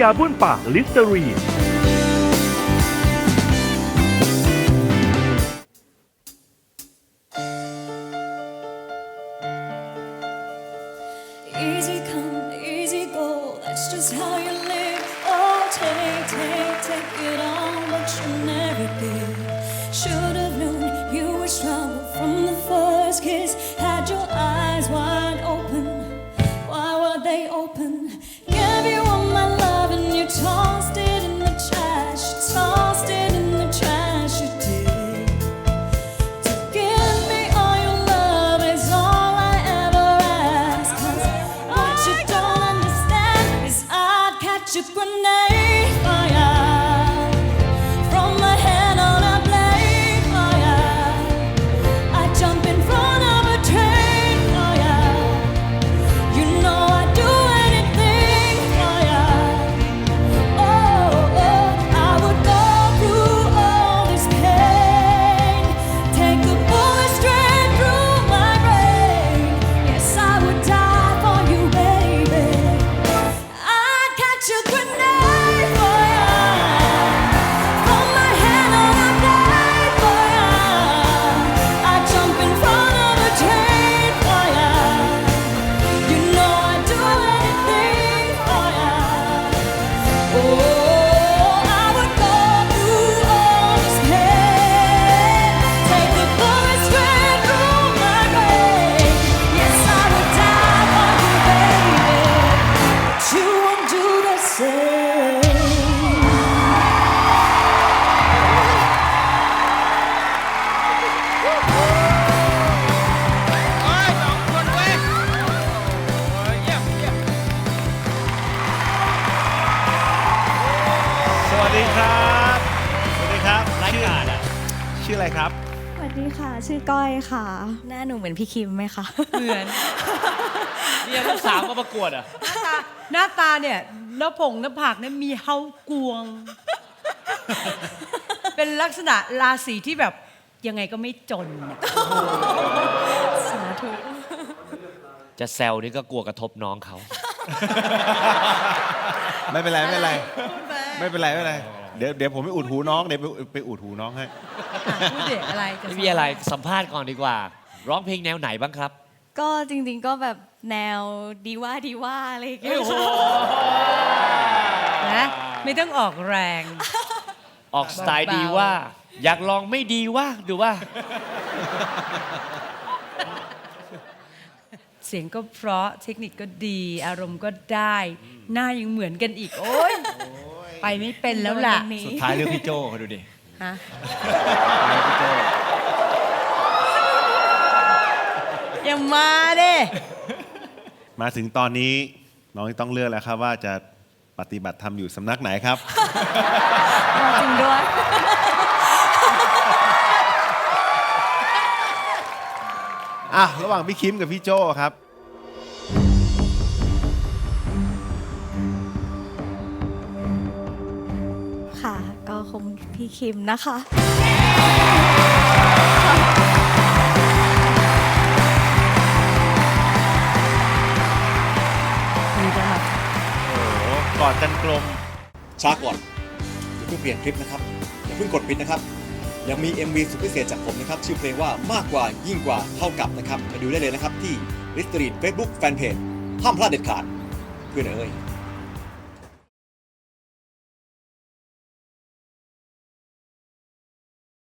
ยาบ้วนปากลิสเตอรีน Easy come, easy go, that's just how you live. Oh, take, take, take it all, but you never did. Should ดีครับสวัสดีครับรายชื่อการอะชื่ออะไรครับ สวัสดีค่ะ ชื่อก้อยค่ะ หน้าหนูเหมือนพี่คิมไหมคะเหมือนเนี่ยลูกสาวมาประกวดอะหน้าตาเนี่ยหน้าผงหน้าผากเนี่ยมีเฮากวง เป็นลักษณะราศีที่แบบยังไงก็ไม่จนน่ะสาธุจะแซวนี่ก็กลัวกระทบน้องเขา ไม่เป็นไร ไม่เป็นไร ไม่เป็นไรไม่เป็นไรเดี๋ยวเดี๋ยวผมไปอุดหูน้องเดี๋ยวไปไปอุดหูน้องให้พูดเด็กอะไรจไม่มีอะไรสัมภาษณ์ก่อนดีกว่า ร้องเพลงแนวไหนบ้างครับ ก็จริงๆก็แบบแนวดีว่าดีว่าอะไรอย่างเงี้ยค่ะนะไม่ต้องออกแรง ออกสไตล์เบาๆดีว่า อยากลองไม่ดีว่าดูว่า เสียงก็เพราะเทคนิคก็ดี อารมณ์ก็ได้ หน้ายังเหมือนกันอีก โอ๊ย ไปไม่เป็นแล้วล่ะโดนอันนี้สุดท้ายเรื่องพี่โจเขาดูดิฮะพี่โจอย่ามาเด้มาถึงตอนนี้น้องต้องเลือกแล้วครับว่าจะปฏิบัติธรรมอยู่สำนักไหนครับ จริงด้วย อะระหว่างพี่คิมกับพี่โจครับ คงพี่คิมนะคะมีจังโอ้โหกอดกันกลม ช้าก่อนอย่าเพิ่งเปลี่ยนคลิปนะครับ อย่าเพิ่งกดปิดนะครับ ยังมี MV สุดพิเศษจากผมนะครับ ชื่อเพลงว่ามากกว่ายิ่งกว่าเท่ากับนะครับไปดูได้เลยนะครับที่ l i s t e r i n Facebook Fanpage ห้ามพลาดเด็ดขาด เพื่อนเอ้ย